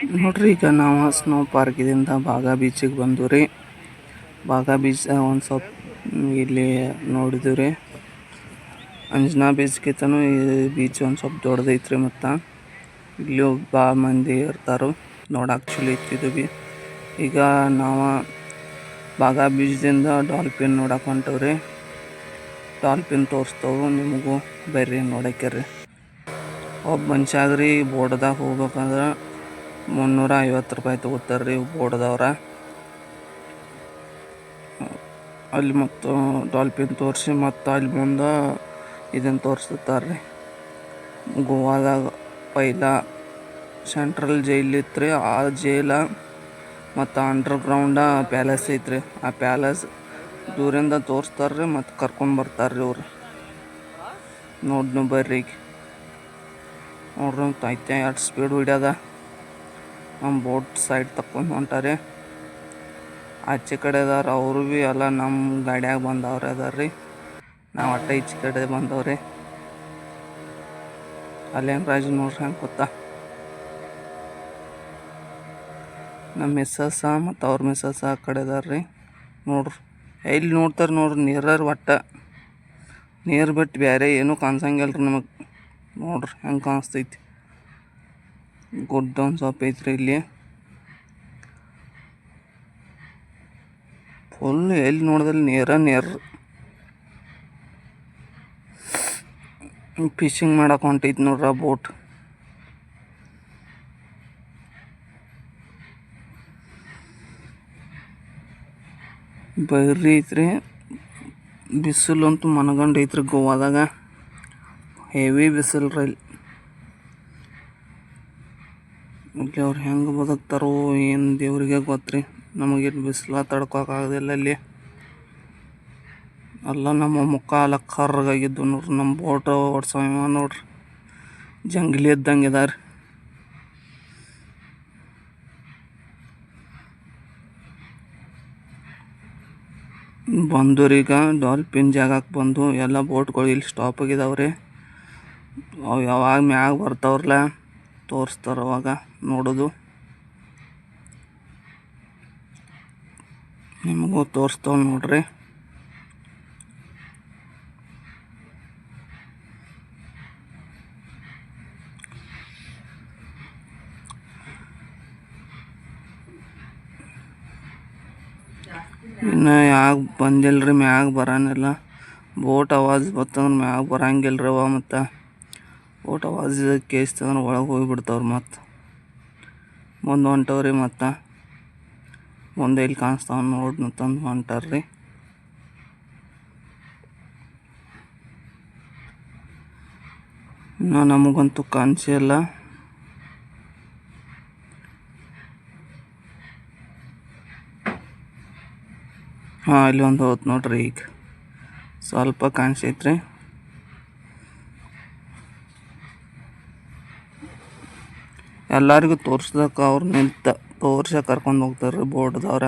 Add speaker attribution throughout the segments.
Speaker 1: ನೋಡ್ರಿ, ಈಗ ನಾವು ಸ್ನೋ ಪಾರ್ಕಿದಿಂದ ಬಾಗಾ ಬೀಚಿಗೆ ಬಂದು ರೀ. ಬಾಗಾ ಬೀಚ್ ಒಂದು ಸ್ವಲ್ಪ ಇಲ್ಲಿ ನೋಡಿದ್ವಿ ರೀ. ಅಂಜನಾ ಬೀಚ್ಗಿಂತನೂ ಈ ಬೀಚ್ ಒಂದು ಸ್ವಲ್ಪ ದೊಡ್ಡದೈತ್ರಿ ಮತ್ತು. ಇಲ್ಲಿ ಭಾಳ ಮಂದಿ ಇರ್ತಾರೆ ನೋಡಕ್ಕೆ ಚಲೋ ಇತ್ತಿದ್ವಿ ಈಗ ನಾವು ಬಾಗಾ ಬೀಚ್ದಿಂದ ಡಾಲ್ಫಿನ್ ನೋಡಕ್ಕೆ ಹೊಂಟವ್ರಿ ಡಾಲ್ಫಿನ್ ತೋರಿಸ್ತವು ನಿಮಗೂ, ಬರ್ರಿ ನೋಡಕ್ಕೆ ರೀ ಒಬ್ಬ ಮನುಷ್ಯಾಗ ರೀ ಬೋಟ್ದಾಗ ಹೋಗ್ಬೇಕಂದ್ರೆ ಮುನ್ನೂರ ಐವತ್ತು ರೂಪಾಯಿ ತಗೋತಾರೆ ರೀ ಬೋರ್ಡ್ದವ್ರ. ಅಲ್ಲಿ ಮತ್ತು ಡಾಲ್ಫಿನ್ ತೋರಿಸಿ ಮತ್ತು ಅಲ್ಲಿ ಮುಂದೆ ಇದನ್ನು ತೋರಿಸ್ತಾರೆ ರೀ ಗೋವಾದಾಗ ಪೈಲ ಸೆಂಟ್ರಲ್ ಜೈಲ್ ಇತ್ತು ರೀ ಆ ಜೈಲ ಮತ್ತು ಅಂಡರ್ಗ್ರೌಂಡ ಪ್ಯಾಲೇಸ್ ಐತ್ರಿ. ಆ ಪ್ಯಾಲೇಸ್ ದೂರಿಂದ ತೋರಿಸ್ತಾರೆ ರೀ ಮತ್ತು ಕರ್ಕೊಂಡು ಬರ್ತಾರೆ ರೀ ಅವ್ರು ನೋಡ್ನು ಬರ್ರಿ ನೋಡ್ರಿ ಐತೆ, ಎರಡು ಸ್ಪೀಡ್ ಹೊಡ್ಯದ. ಬೋಟ್ ಸೈಡ್ ತಕ್ಕೊಂಡು ಹೊಂಟಾರೆ. ಆಚೆ ಕಡೆ ಅದಾರ ಅವರು ಭೀ ಎಲ್ಲ ನಮ್ಮ ಗಾಡ್ಯಾಗ ಬಂದವ್ರೆ ಅದಾರ ರೀ. ನಾವು ಅಟ್ಟ ಈಚೆ ಕಡೆ ಬಂದವ್ರಿ. ಅಲ್ಲೇನು ರಾಜ ನೋಡ್ರಿ ಹೆಂಗೆ ಗೊತ್ತಾ? ನಮ್ಮ ಮಿಸ್ಸಸ್ ಮತ್ತು ಅವ್ರ ಮಿಸ್ಸಸ್ ಆ ಕಡೆ ಅದಾರ ರೀ. ನೋಡ್ರಿ, ಎಲ್ಲಿ ನೋಡ್ತಾರೆ ನೋಡ್ರಿ, ನೀರರ್ ಒಟ್ಟ ನೀರು ಬಿಟ್ಟು ಬೇರೆ ಏನೂ ಕಾಣಿಸಂಗಿಲ್ಲ ರೀ ನಮಗೆ. ನೋಡ್ರಿ, ಹೆಂಗೆ ಕಾಣಿಸ್ತೈತಿ. ಗುಡ್ಡ ಡೌನ್ ಶಾಪ್ ಐತ್ರಿ ಇಲ್ಲಿ ಫುಲ್ ಎಲ್ಲಿ ನೋಡಿದ್ರೆ ನೇರ ನೇರ ಫಿಶಿಂಗ್ ಮಾಡಕ್ಕೆ ಹೊಂಟೈತಿ ನೋಡ್ರ ಬೋಟ್ ಬರ್ರಿ ಐತ್ರಿ. ಬಿಸಿಲು ಅಂತೂ ಮನಗಂಡು ಐತ್ರಿ ಗೋವಾದಾಗ. ಹೆವಿ ಬಿಸಿಲು ರೀ ಇಲ್ಲಿ ಇಲ್ಲಿ ಅವ್ರು ಹೆಂಗೆ ಬದುಕ್ತಾರೋ ಏನು ದೇವ್ರಿಗೆ ಗೊತ್ತ್ರಿ. ನಮಗೆ ಬಿಸಿಲ ತಡ್ಕೊಕ್ಕಾಗೋದಿಲ್ಲ ಅಲ್ಲಿ ಅಲ್ಲ ನಮ್ಮ ಮುಖ ಎಲ್ಲ ಕರ್ರಗಾಗಿದ್ದು ನೋಡ್ರಿ, ನಮ್ಮ ಬೋಟ್ ಓಡ್ಸೋ ನೋಡ್ರಿ. ಜಂಗ್ಲಿ ಇದ್ದಂಗೆ ಇದಾರೆ ಈಗ ಡಾಲ್ಫಿನ್ ಜಾಗಕ್ಕೆ ಬಂದು ಎಲ್ಲ ಬೋಟ್ಗಳು ಇಲ್ಲಿ ಸ್ಟಾಪ್ ಆಗಿದಾವ್ರಿ. ಅವು ಯಾವಾಗ ಮ್ಯಾಗ ಬರ್ತಾವ್ರಲ್ಲ. ತೋರಿಸ್ತಾರ ಅವಾಗ ನೋಡೋದು. ನಿಮಗೂ ತೋರಿಸ್ತಾವ ನೋಡ್ರಿ. ಇನ್ನು ಯಾಕೆ ಬಂದಿಲ್ಲ ರೀ ಮ್ಯಾಗ ಬರಾನಿಲ್ಲ. ಬೋಟ್ ಅವಾಜ್ ಬತ್ತಂದ್ರೆ ಮ್ಯಾಗ ಬರಂಗಿಲ್ಲ ರೀ ಅವ ಮತ್ತು. ಬೋಟ್ ವಾಸಿದ ಕೇಸ್ತಂದ್ರೆ ಒಳಗೆ ಹೋಗಿಬಿಡ್ತಾವ್ರಿ ಮತ್ತು. ಮುಂದೆ ಹೊಂಟವ್ರಿ ಮತ್ತು. ಮುಂದೆ ಇಲ್ಲಿ ಕಾಣಿಸ್ತಾವ ನೋಡಿ ತಂದು ಹೊಂಟಾರ್ರಿ. ಇನ್ನು ನಮಗಂತೂ ಕಾಣಿಸಿಲ್ಲ ಹಾಂ, ಇಲ್ಲಿ ಒಂದು ಹೋತ್ ನೋಡ್ರಿ ಈಗ. ಸ್ವಲ್ಪ ಕಾಣಿಸೈತ್ರಿ. ಎಲ್ಲರಿಗೂ ತೋರ್ಸ್ದಕ್ಕೆ ಅವ್ರು ನಿಂತ ತೋರ್ಸ ಕರ್ಕೊಂಡು ಹೋಗ್ತಾರೆ ಬೋರ್ಡ್ದವ್ರ.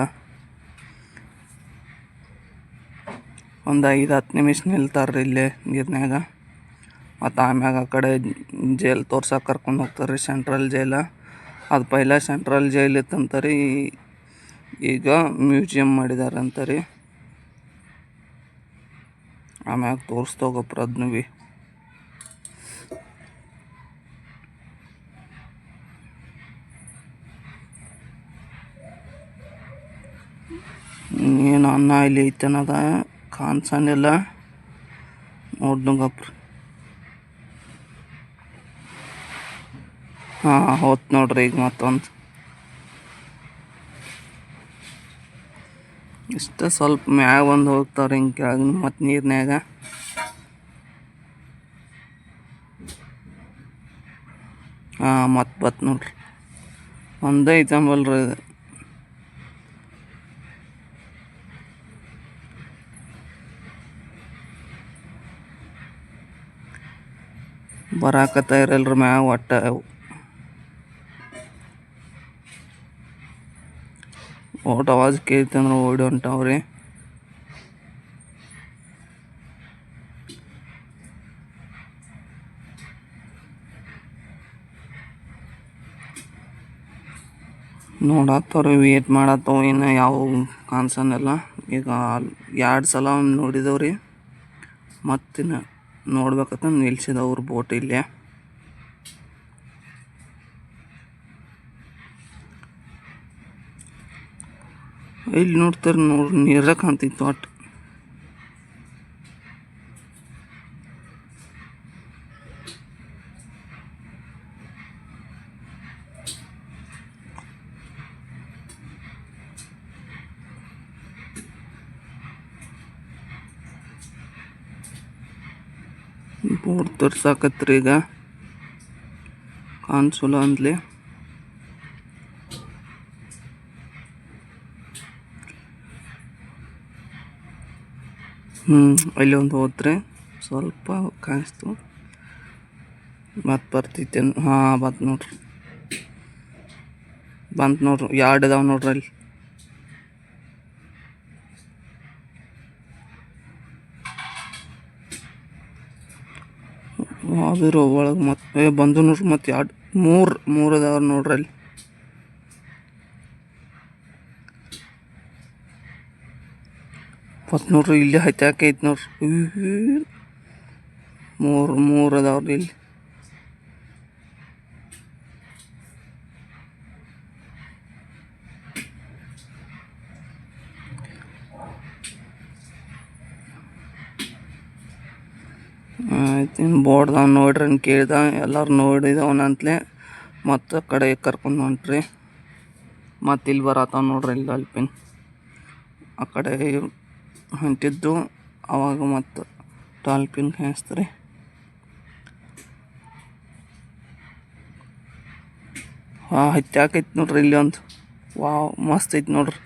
Speaker 1: ಒಂದು ಐದು, ಹತ್ತು ನಿಮಿಷ ನಿಲ್ತಾರೆ ಇಲ್ಲೇ ನೀರಿನಾಗ ಮತ್ತು ಆಮ್ಯಾಗ ಆ ಕಡೆ ಜೈಲ್ ತೋರ್ಸಕ್ಕೆ ಕರ್ಕೊಂಡು ಹೋಗ್ತಾರೆ ಸೆಂಟ್ರಲ್ ಜೈಲ. ಅದು ಪೈಲ ಸೆಂಟ್ರಲ್ ಜೈಲ್ ಇತ್ತಂತಾರೆ ರೀ ಈಗ ಮ್ಯೂಸಿಯಂ ಮಾಡಿದಾರೆ ಅಂತ ರೀ ಆಮ್ಯಾಗ ತೋರಿಸ್ತೋಗಪ್ಪ ಅದನ್ನು ಭೀ ಏನು ಅನ್ನ ಇಲ್ಲಿ ಐತನದ? ಕಾಣಿಸಂಗಿಲ್ಲ ನೋಡ್ದಂಗಪ್ಪ ಹಾಂ, ಹೋತ್ ನೋಡ್ರಿ ಈಗ ಮತ್ತೊಂದು. ಇಷ್ಟ ಸ್ವಲ್ಪ ಮ್ಯಾಗ ಬಂದು ಹೋಗ್ತಾವ್ರಿ ಹಿಂಗೆ ಕೆಳಗೆ ಮತ್ತು ನೀರಿನ್ಯಾಗ. ಹಾಂ, ಮತ್ತೆ ಬತ್ ನೋಡ್ರಿ. ಒಂದೇ ಐತಂಬಲ್ರಿ ಇದು. ಬರಾಕತ್ತ ಎಲ್ಲರೂ ಮ್ಯಾಗ ಒಟ್ಟ. ಓಟ್ ಅವಾಜ್ ಕೇಳ್ತಂದ್ರೆ ಓಡಿ ಹೊಂಟಾವ್ರಿ. ನೋಡತ್ತವ್ರಿ ವೇಟ್ ಮಾಡತ್ತವ, ಇನ್ನು ಯಾವ ಕಾನ್ಸನ್ನೆಲ್ಲ ಈಗ ಎರಡು ಸಲ ನೋಡಿದವ್ರಿ. ಮತ್ತಿನ್ನು ನೋಡ್ಬೇಕಂತ ನಿಲ್ಸಿದ ಅವ್ರ ಬೋಟ್ ಇಲ್ಲೇ. ಇಲ್ಲಿ ನೋಡ್ತಾರೆ ನೋಡ್ರಿ ನೀರ ಕಾಣ್ತಿತ್ತು ಒಟ್ಟು. ಬೋಟ್ ತೋರ್ಸಾಕತ್ರಿ ಈಗ. ಕಾನ್ಸುಲ ಅಂದ್ಲಿ. ಹ್ಞೂ ಅಲ್ಲಿ ಒಂದು ಹೋದ್ರೆ ಸ್ವಲ್ಪ ಕಾಣಿಸ್ತು. ಮತ್ತೆ ಬರ್ತೈತೆ. ಹಾಂ ಬಂತು ನೋಡ್ರಿ. ಬಂತು ನೋಡ್ರಿ. ಎರಡು ಇದಾವೆ ನೋಡ್ರಿ ಅಲ್ಲಿ. ಅದ್ರ ಒಳಗೆ ಮತ್ತೆ ಬಂದು ನೋಡ್ರಿ ಮತ್ತೆ ಎರಡು ಮೂರು ಮೂರು ಅದಾವ ನೋಡ್ರಿ ಅಲ್ಲಿ. ಮತ್ತು ನೋಡ್ರಿ, ಇಲ್ಲಿ ಹತ್ಯಾಕ ಐತಿ ನೋಡ್ರಿ. ಮೂರು ಮೂರು ಅದಾವ್ರಿ ಇಲ್ಲಿ. ಬೋರ್ಡ್ದವ್ ನೋಡ್ರಿ ಅಂತ ಕೇಳ್ದ. ಎಲ್ಲರೂ ನೋಡಿದವನಂತಲೇ ಮತ್ತು ಕಡೆ ಕರ್ಕೊಂಡು ಹೊಂಟ್ರಿ. ಮತ್ತು ಇಲ್ಲಿ ಬರತ್ತಾವ ನೋಡ್ರಿ ಇಲ್ಲಿ ಅಲ್ಪಿನ. ಆ ಕಡೆ ಹೊಂಟಿದ್ದು, ಅವಾಗ ಮತ್ತು ಟಾಲ್ಪಿನ್ ಕಾಣಿಸ್ತಾರೆ ಹಾಂ ಹತ್ಯಾಕೈತಿ ನೋಡ್ರಿ ಇಲ್ಲಿ ಒಂದು. ವಾವ್, ಮಸ್ತ್ ಐತಿ ನೋಡ್ರಿ.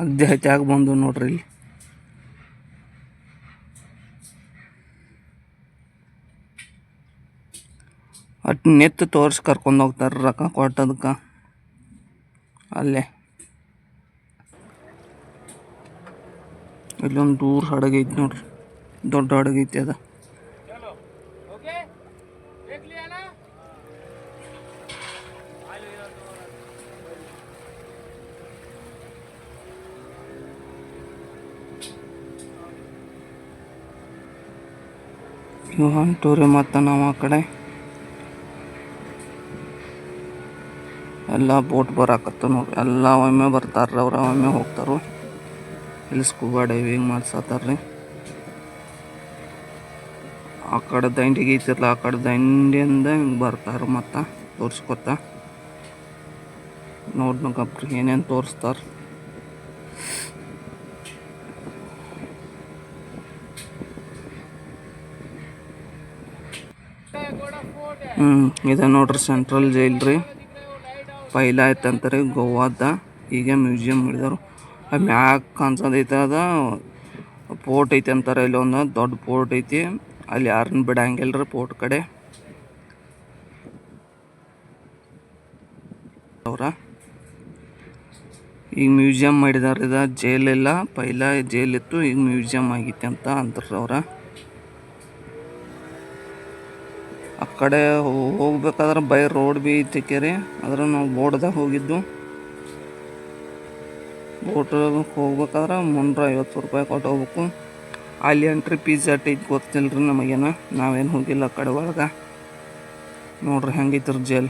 Speaker 1: ಅಗ್ದಿ ಹತ್ಯಾಕ ಬಂದು ನೋಡ್ರಿ ಇಲ್ಲಿ. ಅಟ್ ನೆತ್ತು ತೋರಿಸಿ ಕರ್ಕೊಂಡು ಹೋಗ್ತಾರೆ ರೊಕ್ಕ ಕೊಟ್ಟದಕ್ಕೆ ಅಲ್ಲೇ. ಇಲ್ಲೊಂದು ದೂರ ಹಡಗೈತಿ ಐತಿ ನೋಡ್ರಿ. ದೊಡ್ಡ ಹಡಗೈತಿ ಐತಿ ಅದ. ಇವಾಗ ಹೊಂಟೂರಿ ಮತ್ತು ನಾವು ಆ ಕಡೆ. ಎಲ್ಲ ಬೋಟ್ ಬರಾಕತ್ತ ನೋಡ್ರಿ. ಎಲ್ಲ ಒಮ್ಮೆ ಬರ್ತಾರ್ರಿ ಅವ್ರ, ಒಮ್ಮೆ ಹೋಗ್ತಾರು. ಇಲ್ಲಿ ಸ್ಕೂಬಾ ಡೈವಿಂಗ್ ಮಾಡ್ಸತ್ತಾರ್ರಿ ಆ ಕಡೆ ದಂಡಿಗೆ ಐತಿರ್ಲ ಆ ಕಡೆ ದಂಡಿಯಿಂದ ಹಿಂಗೆ ಬರ್ತಾರ ಮತ್ತು, ತೋರ್ಸ್ಕೊತ. ನೋಡ್ನಕಪ್ರಿ ಏನೇನು ತೋರಿಸ್ತಾರ. ಹ್ಞೂ ಇದೆ ನೋಡ್ರಿ ಸೆಂಟ್ರಲ್ ಜೈಲ್ ರೀ. ಪೈಲ ರೀ ಗೋವಾದ ಈಗ ಮ್ಯೂಸಿಯಂ ಮಾಡಿದಾರು ಆ ಮ್ಯಾಗ ಕಾಣಿಸೋದೈತೆ ಅದ ಪೋರ್ಟ್ ಐತೆ ಅಂತಾರೆ, ಇಲ್ಲಿ ಒಂದು ದೊಡ್ಡ ಪೋರ್ಟ್ ಐತಿ. ಅಲ್ಲಿ ಯಾರನ್ನು ಬಿಡಂಗಿಲ್ಲ ರೀ ಪೋರ್ಟ್ ಕಡೆ. ಅವರ. ಈಗ ಮ್ಯೂಸಿಯಂ ಮಾಡಿದಾರ ಇದ, ಜೈಲ್ ಇಲ್ಲ, ಪೈಲ ಇತ್ತು, ಈಗ ಮ್ಯೂಸಿಯಂ ಆಗಿತ್ತು ಅಂತ ಅಂತಾರೆ ಅವ್ರ. ಆ ಕಡೆ ಹೋಗ್ಬೇಕಾದ್ರೆ ಬೈ ರೋಡ್ ಐತಿ ರೀ ಆದ್ರೆ ನಾವು ಬೋಟ್ದಾಗ ಹೋಗಿದ್ದು. ಬೋಟ್ ಹೋಗ್ಬೇಕಾದ್ರೆ ಮುನ್ನೂರ ಐವತ್ತು ರೂಪಾಯಿ ಕೊಟ್ಟು ಹೋಗ್ಬೇಕು. ಅಲ್ಲಿ ಎಂಟ್ರಿ ಪೀಸ್ ಐತಿ ಗೊತ್ತಿಲ್ಲ ರೀ ನಮಗೇನು. ನಾವೇನು ಹೋಗಿಲ್ಲ ಆ ಕಡೆ ಒಳಗೆ. ನೋಡ್ರಿ ಹೆಂಗೈತ್ರಿ ಜೇಲ್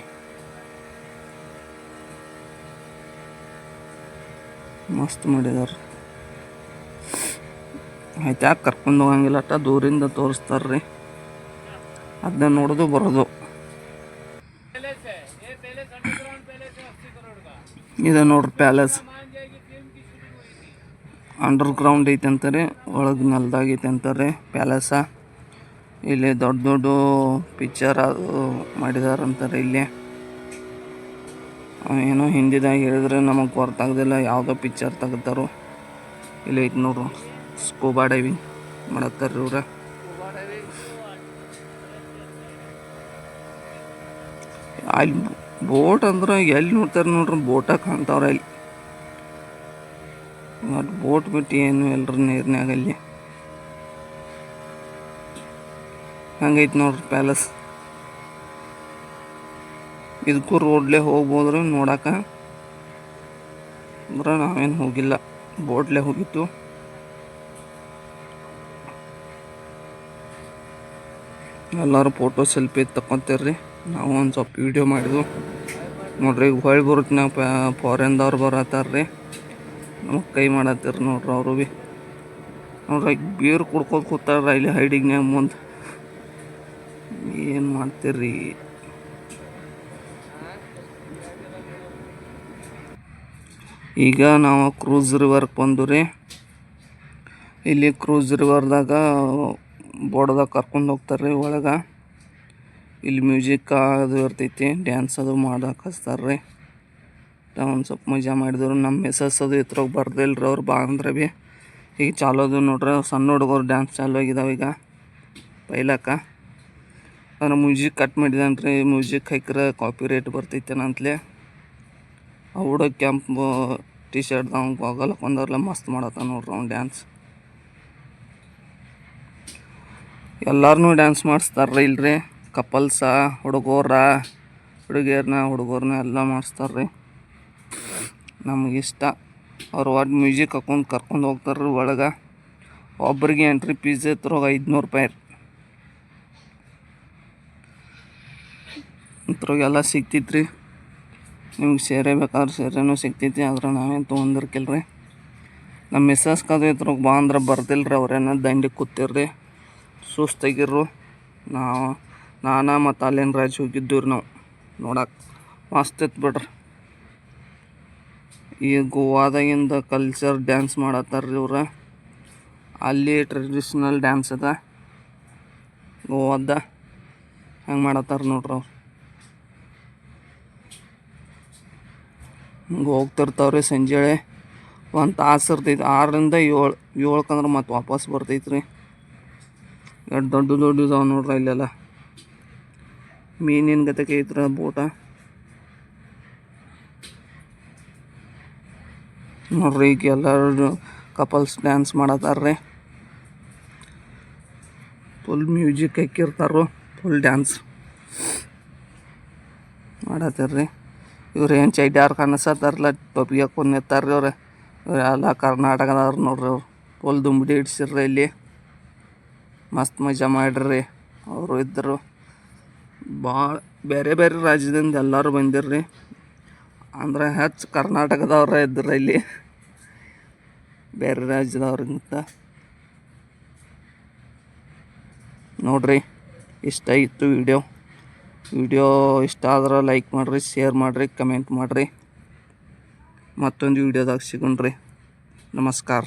Speaker 1: ಮಸ್ತ್ ಮಾಡಿದಾರ ಆಯ್ತು? ಯಾಕೆ ಕರ್ಕೊಂಡು ಹೋಗಂಗಿಲ್ಲ ಅಟ್ಟ. ದೂರಿಂದ ತೋರಿಸ್ತಾರ್ರಿ. ಅದನ್ನ ನೋಡೋದು ಬರೋದು. ಇದು ನೋಡ್ರಿ ಪ್ಯಾಲೇಸ್. ಅಂಡರ್ ಗ್ರೌಂಡ್ ಐತೆ ಅಂತಾರೆ, ಒಳಗೆ ನೆಲದಾಗೈತೆ ಅಂತಾರೆ ಪ್ಯಾಲೇಸ. ಇಲ್ಲಿ ದೊಡ್ಡ ದೊಡ್ಡ ಪಿಕ್ಚರ್ ಅದು ಮಾಡಿದಾರಂತಾರೆ ಇಲ್ಲಿ. ಏನೋ ಹಿಂದಿದಾಗ ಹೇಳಿದ್ರೆ ನಮಗೆ ಗೊತ್ತಾಗ್ದಿಲ್ಲ ಯಾವುದೋ ಪಿಕ್ಚರ್ ತೆಗ್ದಾರೋ ಇಲ್ಲಿ ಐತೆ ನೋಡ್ರಿ ಸ್ಕೂಬಾ ಡೈವಿಂಗ್ ಮಾಡತ್ತಾರ ಇವ್ರ. ಅಲ್ಲಿ ಬೋಟ್ ಅಂದ್ರೆ ಎಲ್ಲಿ ನೋಡ್ತಾರೆ ನೋಡ್ರಿ ಬೋಟ ಕಾಣ್ತಾವ್ರ ಅಲ್ಲಿ. ಮತ್ತು ಬೋಟ್ ಬಿಟ್ಟು ಏನು ಎಲ್ಲರೂ ನೀರಿನಾಗ ಅಲ್ಲಿ. ಹಂಗೈತೆ ನೋಡ್ರಿ ಪ್ಯಾಲೇಸ್. ಇದಕ್ಕೂ ರೋಡ್ಲೇ ಹೋಗ್ಬೋದ್ರಿ ನೋಡಾಕ. ಅಂದ್ರೆ ನಾವೇನು ಹೋಗಿಲ್ಲ, ಬೋಟ್ಲೆ ಹೋಗಿತ್ತು. ಎಲ್ಲರೂ ಫೋಟೋ ಸೆಲ್ಫಿ ತಗೊತೀರ್ರಿ ನಾವು ಒಂದು ಸ್ವಲ್ಪ ವೀಡಿಯೋ ಮಾಡಿದ್ವು. ನೋಡ್ರಿ ಈಗ ಹೊಳ್ಳಿ ಬರುತ್ತನ ಫಾರಿನ್ದವ್ರು ಬರತ್ತಾರ್ರಿ. ನಮಗೆ ಕೈ ಮಾಡತ್ತೀರಿ ನೋಡ್ರಿ ಅವರು ಭೀ ನೋಡ್ರಿ ಈಗ ಬೀರ್ ಕುಡ್ಕೋದು ಕೂತಾರ ಇಲ್ಲಿ ಹೈಡಿಗ್ನ್ಯಾಗ ಮುಂದೆ. ಏನು ಮಾಡ್ತೀರಿ? ಈಗ ನಾವು ಕ್ರೂಸ್ ರಿವರ್ಗೆ ಬಂದು ರೀ. ಇಲ್ಲಿ ಕ್ರೂಸ್ ರಿವರ್ದಾಗ ಬೋರ್ಡ್ದಾಗ ಕರ್ಕೊಂಡು ಹೋಗ್ತಾರೆ ರೀ ಒಳಗೆ. ಇಲ್ಲಿ ಮ್ಯೂಸಿಕ್ ಅದು ಇರ್ತೈತಿ ಡ್ಯಾನ್ಸ್ ಅದು ಮಾಡಕ್ಕೆ ಹಚ್ತಾರೆ ರೀ ಒಂದು ಸ್ವಲ್ಪ ಮಜಾ ಮಾಡಿದ್ರು ನಮ್ಮ ಮೆಸಸ್ ಅದು ಇತ್ರ ಬರ್ದಿಲ್ಲ ರೀ ಅವ್ರು ಬಾ. ಅಂದ್ರೆ ಭೀ ಈಗ ಚಾಲು ಅದು ನೋಡ್ರಿ, ಸಣ್ಣ ಹುಡುಗರು ಡ್ಯಾನ್ಸ್ ಚಾಲು ಆಗಿದಾವೆ ಈಗ. ಪೈಲಕ್ಕ ಅಂದ್ರೆ ಮ್ಯೂಸಿಕ್ ಕಟ್ ಮಾಡಿದಾನೆ ರೀ ಮ್ಯೂಸಿಕ್ ಹಾಕಿದ್ರೆ ಕಾಪಿ ರೇಟ್ ಬರ್ತೈತೇನಂತಲೇ ಆ ಹುಡುಗ ಕೆಂಪ್ ಟಿ ಶರ್ಟ್ ಅವ್ನು ಗೋಗಲ್ ಹಾಕೊಂಡವ್ರಲ್ಲ ಮಸ್ತ್ ಮಾಡತ್ತ ನೋಡ್ರಿ ಅವ್ನು ಡ್ಯಾನ್ಸ್ ಎಲ್ಲರೂ ಡ್ಯಾನ್ಸ್ ಮಾಡಿಸ್ತಾರ್ರಿ ಇಲ್ರಿ. ಕಪಲ್ಸ, ಹುಡುಗರ, ಹುಡುಗಿಯರ್ನ, ಹುಡುಗರ್ನ ಎಲ್ಲ ಮಾಡಿಸ್ತಾರೆ ರೀ ನಮಗಿಷ್ಟ. ಅವ್ರು ಒಟ್ಟು ಮ್ಯೂಸಿಕ್ ಹಾಕೊಂಡು ಕರ್ಕೊಂಡು ಹೋಗ್ತಾರೆ ರೀ ಒಳಗೆ. ಒಬ್ರಿಗೆ ಎಂಟ್ರಿ ಫೀಸ್ ಐತ್ರ ಐದುನೂರು ರೂಪಾಯಿ ರೀ. ಇಂಥವ್ರಿಗೆಲ್ಲ ಸಿಗ್ತೈತ್ರಿ. ನಿಮ್ಗೆ ಸೇರೆ ಬೇಕಾದ್ರೆ ಸೇರೆನೂ ಸಿಗ್ತೈತಿ ಆದ್ರೆ ನಾವೇನು ರೀ ನಮ್ಮ ಮಿಸ್ಸಸ್ ಕದು ಇದ್ರಾಗ ಬಾ ಅಂದ್ರೆ ಬರ್ದಿಲ್ರಿ, ಅವ್ರೇನೋ ದಂಡಿಗೆ ಕೂತಿರ್ರಿ. ಸುಸ್ತಾಗಿರ್ರು. ನಾವು ನಾನಾ ಮತ್ತು ಅಲ್ಲಿನ ರಾಜ್ ಹೋಗಿದ್ದೀವ್ರಿ ನಾವು. ನೋಡಕ್ಕೆ ಮಸ್ತ್ ಇತ್ತು ಬಿಡ್ರಿ. ಈ ಗೋವಾದಾಗಿಂದ ಕಲ್ಚರ್ ಡ್ಯಾನ್ಸ್ ಮಾಡತ್ತಾರ್ರಿ ಇವ್ರು. ಅಲ್ಲಿ ಟ್ರೆಡಿಷ್ನಲ್ ಡ್ಯಾನ್ಸ್ ಅದ. ಗೋವಾದ ಹೆಂಗೆ ಮಾಡತ್ತಾರ ನೋಡ್ರಿ ಅವ್ರು. ಹಿಂಗೆ ಹೋಗ್ತಿರ್ತಾವ್ರಿ ಸಂಜೆಳೆ. ಒಂದು ತಾಸು ಇರ್ತೈತಿ. ಆರರಿಂದ ಏಳು ಏಳ್ಕಂದ್ರೆ ಮತ್ತೆ ವಾಪಸ್ ಬರ್ತೈತ್ರಿ. ದೊಡ್ಡ ದೊಡ್ಡ ಇದಾವೆ ನೋಡ್ರಿ ಇಲ್ಲೆಲ್ಲ ಮೀನಿನ ಗತಕ್ಕೆ ಐತ್ರ ಬೋಟ. ನೋಡ್ರಿ, ಈಗ ಎಲ್ಲರೂ ಕಪಲ್ಸ್ ಡ್ಯಾನ್ಸ್ ಮಾಡತ್ತಾರ್ರಿ ಫುಲ್ ಮ್ಯೂಸಿಕ್ ಹಾಕಿರ್ತಾರೋ ಫುಲ್ ಡ್ಯಾನ್ಸ್ ಮಾಡತ್ತಾರ್ರಿ ಇವ್ರು ಏನು ಚೈಡ್ಯಾರ್ ಕಾಣಿಸತ್ತಾರಲ್ಲ ಟೊಪಿಗೆ ಹಾಕೊಂಡು ನಿತ್ತಾರ್ರಿ ಅವ್ರೆ. ಎಲ್ಲ ಕರ್ನಾಟಕದವ್ರು ನೋಡ್ರಿ ಅವ್ರು. ಫುಲ್ ದುಂಬಿಡಿ ಇಡ್ಸಿರ್ರಿ ಇಲ್ಲಿ. ಮಸ್ತ್ ಮಜಾ ಮಾಡ್ರಿ, ಅವರು ಇದ್ದರು ಭಾಳ ಬೇರೆ ಬೇರೆ ರಾಜ್ಯದಿಂದ ಎಲ್ಲರೂ ಬಂದಿರ್ರಿ. ಅಂದ್ರೆ ಹೆಚ್ಚು ಕರ್ನಾಟಕದವ್ರ ಇದ್ದರು ಇಲ್ಲಿ. ಬೇರೆ ರಾಜ್ಯದವ್ರಿಗಿಂತ ನೋಡ್ರಿ, ಇಷ್ಟ ಇತ್ತು ವಿಡಿಯೋ. ವಿಡಿಯೋ ಇಷ್ಟ ಆದ್ರೆ ಲೈಕ್ ಮಾಡಿರಿ, ಶೇರ್ ಮಾಡಿರಿ, ಕಮೆಂಟ್ ಮಾಡಿರಿ. ಮತ್ತೊಂದು ವಿಡಿಯೋದಾಗ ಸಿಗೋಣ್ರಿ. ನಮಸ್ಕಾರ.